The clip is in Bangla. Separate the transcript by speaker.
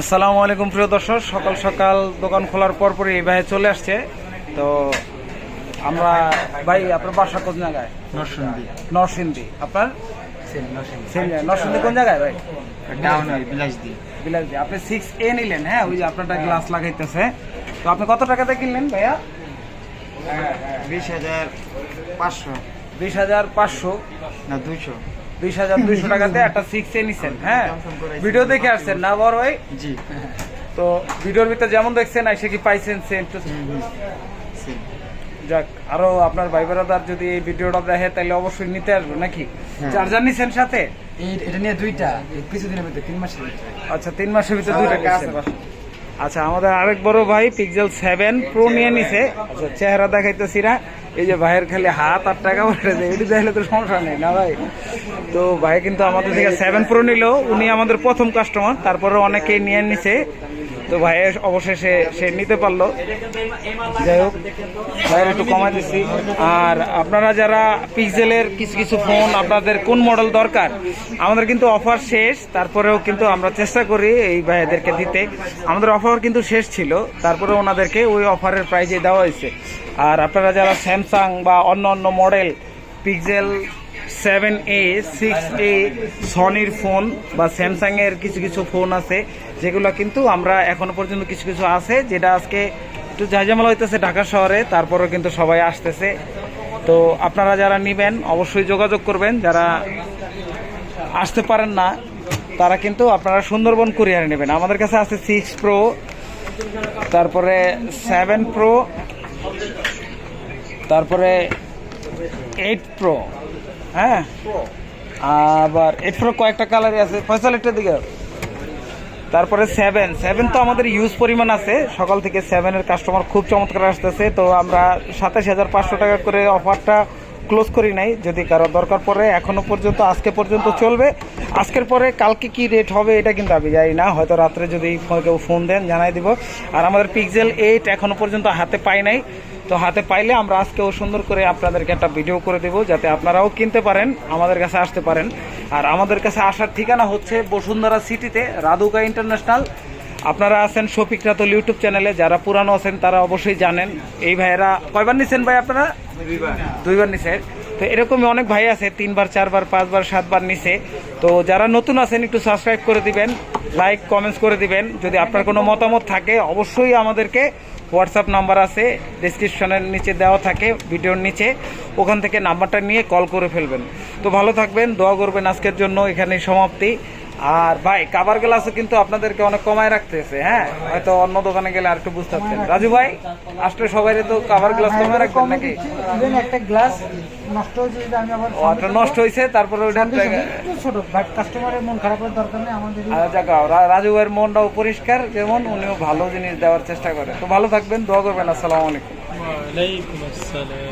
Speaker 1: আসসালামু আলাইকুম প্রিয় দর্শক সকাল সকাল দোকান খোলার পর পরই এই ভাই চলে আসছে। তো আমরা ভাই আপনার বাসা কোন জায়গায়?
Speaker 2: নরসিংদী।
Speaker 1: নরসিংদী। আপনার?
Speaker 2: নরসিংদী।
Speaker 1: কোন জায়গায় ভাই?
Speaker 2: ডাউন হয় বিলাস দিয়ে
Speaker 1: বিলাস দিয়ে। আপনি সিক্স এ নিলেন হ্যাঁ? ওই যে আপনারটা গ্লাস লাগাইতেছে। তো আপনি কত টাকাতে কিনলেন ভাইয়া?
Speaker 2: বিশ হাজার পাঁচশো।
Speaker 1: বিশ হাজার পাঁচশো।
Speaker 2: না দুশো
Speaker 1: বিশ হাজার দুইশো টাকাতে একটা সিক্স এ নিছেন হ্যাঁ? ভিডিও দেখে আসছেন না বড় ভাই?
Speaker 2: জি।
Speaker 1: তো ভিডিওর ভিতরে যেমন দেখছেন এসে কি পাইছেন সেম টু যাক আরও আপনার ভাই যদি এই ভিডিওটা দেখে তাহলে অবশ্যই নিতে আসবে নাকি?
Speaker 2: হ্যাঁ।
Speaker 1: চার্জার নিছেন সাথে?
Speaker 2: এটা নিয়ে দুইটা কিছুদিনের তিন মাসের
Speaker 1: আচ্ছা তিন মাসের ভিতরে দুইটা আচ্ছা আমাদের আরেক বড় ভাই পিক্সেল সেভেন প্রো নিয়ে নিছে। আচ্ছা চেহারা দেখাইতেছি না। এই যে ভাইয়ের খালি হাত আর টাকা পড়ে যায় এটি চাইলে তো সমস্যা নেই, না ভাই? তো ভাই কিন্তু আমাদের থেকে সেভেন প্রো নিল, উনি আমাদের প্রথম কাস্টমার তারপরে অনেকেই নিয়ে নিছে। তো ভাই, অবশেষে সে নিতে পারল। যাই হোক, ভাইয়ের একটু কমাই দিচ্ছি। আর আপনারা যারা পিক্সেলের কিছু কিছু ফোন আপনাদের কোন মডেল দরকার, আমাদের কিন্তু অফার শেষ। তারপরেও কিন্তু আমরা চেষ্টা করি এই ভাইয়াদেরকে দিতে। আমাদের অফার কিন্তু শেষ ছিল। তারপরে ওনাদেরকে ওই অফারের প্রাইজে দেওয়া হয়েছে। আর আপনারা যারা স্যামসাং বা অন্য অন্য model Pixel seven A six A সনির phone বা স্যামসাং এর কিছু কিছু ফোন আছে, যেগুলো কিন্তু আমরা এখনও পর্যন্ত কিছু কিছু আছে, যেটা আজকে একটু ঝাঁঝামেলা হইতেছে ঢাকা শহরে, তারপরেও কিন্তু সবাই আসতেছে। তো আপনারা যারা নেবেন, অবশ্যই যোগাযোগ করবেন। যারা আসতে পারেন না, তারা কিন্তু আপনারা সুন্দরবন কুরিয়ারে নেবেন। আমাদের কাছে আছে সিক্স প্রো তারপরে সেভেন প্রো তারপরে এইট প্রো হ্যাঁ? আবার প্রো কয়েকটা কালারই আছে। ফয়সাল একটা দিকে। তারপরে সেভেন সেভেন তো আমাদের ইউজ পরিমাণ আছে। সকাল থেকে সেভেনের কাস্টমার খুব চমৎকার আসতেছে। তো আমরা সাতাশ হাজার পাঁচশো টাকা করে অফারটা ক্লোজ করি নাই, যদি কারও দরকার পড়ে, এখনও পর্যন্ত, আজকে পর্যন্ত চলবে। আজকের পরে কালকে কি রেট হবে, এটা কিন্তু আমি জানি না। হয়তো রাত্রে যদি কেউ ফোন দেন, জানাই দিব। আর আমাদের পিক্সেল এইট এখনও পর্যন্ত হাতে পাই নাই। তো হাতে পাইলে আমরা আজকেও সুন্দর করে আপনাদেরকে একটা ভিডিও করে দেবো, যাতে আপনারাও কিনতে পারেন, আমাদের কাছে আসতে পারেন। আর আমাদের কাছে আসার ঠিকানা হচ্ছে বসুন্ধরা সিটিতে, রাধুকা ইন্টারন্যাশনাল। আপনারা আছেন শফিক রাতুল ইউটিউব চ্যানেলে, যারা পুরানো আছেন, তারা অবশ্যই জানেন। এই ভাইয়েরা, কয়বার নিছেন ভাই আপনারা? দুইবার। নিছে। তো এরকমই অনেক ভাই আছে, তিনবার, চারবার, পাঁচবার, সাতবার নিছে। তো যারা নতুন আছেন, একটু সাবস্ক্রাইব করে দিবেন লাইক কমেন্টস করে দিবেন। যদি আপনার কোনো মতামত থাকে, অবশ্যই আমাদেরকে হোয়াটসঅ্যাপ নাম্বার আছে ডিসক্রিপশনের নিচে দেওয়া থাকে, ভিডিওর নিচে। ওখান থেকে নাম্বারটা নিয়ে কল করে ফেলবেন। তো ভালো থাকবেন, দোয়া করবেন আজকের জন্য। এখানেই সমাপ্তি। আর ভাই কাবার গ্লাসও কিন্তু আপনাদেরকে অনেক কমায় রাখতেছে হ্যাঁ? হয়তো অন্য দোকানে গেলে আর একটু বুঝতে পারছেন রাজু ভাই আসলে সবাই তো কাবার গ্লাস কমায় রাখবেন নাকি?
Speaker 3: একটা গ্লাস নষ্ট হয়েছে আমি আবার
Speaker 1: ও নষ্ট হয়েছে তারপরে ওইটা
Speaker 3: ছোট বাট কাস্টমারের মন খারাপের দরকার নেই আমাদের
Speaker 1: রাজু ভাইয়ের মনটাও পরিষ্কার যেমন উনিও ভালো জিনিস দেওয়ার চেষ্টা করে। তো ভালো থাকবেন দোয়া করবেন আসসালামু আলাইকুম।
Speaker 4: ওয়ালাইকুম আসসালাম।